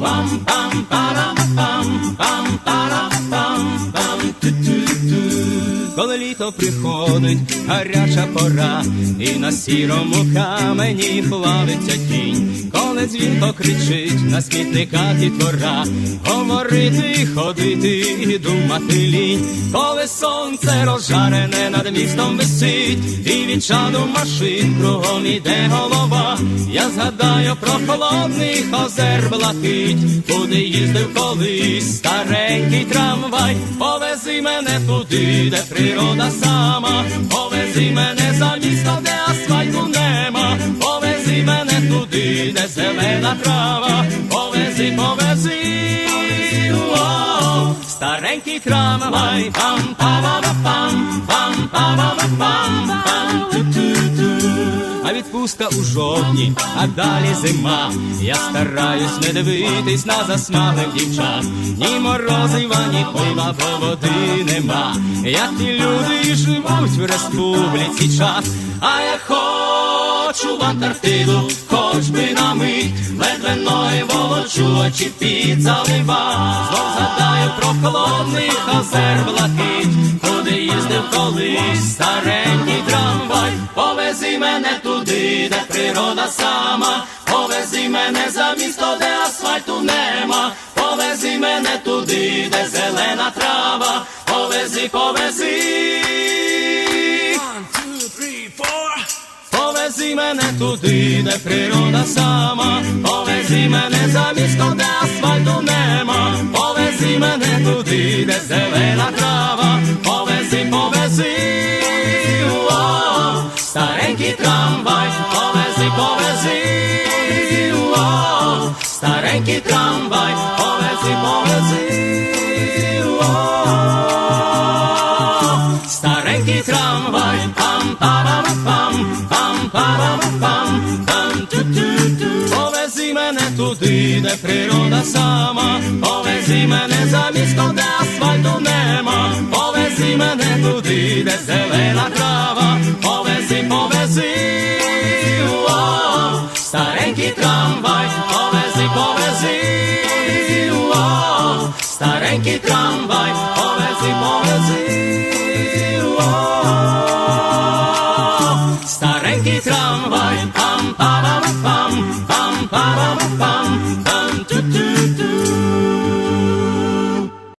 Bum, bum, ba-dum, bum, bum, ba-dum, bum, Коли літо приходить, гаряча пора, і на сірому камені плавиться тінь, коли дзвінко кричить на смітниках і твора, говорити, ходити і думати лінь, коли сонце розжарене над містом висить, і від чаду машин кругом іде голова. Я згадаю про холодний озер блакить, куди їздив колись старенький трамвай, повези мене туди, де природа сама, повези мене за місто, де асфальту нема, повези мене туди, де зелена трава, повези, повези, о, старенький трамвай, пам пам пам пам пам пам пам ту-ту-ту. Відпустка у жовтні, а далі зима. Я стараюсь не дивитись на засмаглих дівчат. Ні морозива, ні пива, бо води нема. Як ті люди живуть в республіці час, а я хочу в Антарктиду, хоч би на мить, ледве ноги волочу, очі під залива. Знов згадаю про холодний озер блакить, куди їздив колись старенький туди, де природа сама, повези мене за місто, де асфальту нема, повези мене туди, де зелена трава, повези, повези. Повези мене туди, де природа сама, повези мене за місто, де асфальту нема, повези мене туди, де зелена трава, повези, повези, старенький трамвай, tramvaj povezi Starenki tramvaj povezi, povezi Starenki tramvaj Pam, pam, pam, pam, param, pam Pam, tu, tu, tu Povezi mene tudi Ide priroda sama. Povezi mene старенький трамвай, повези, повези,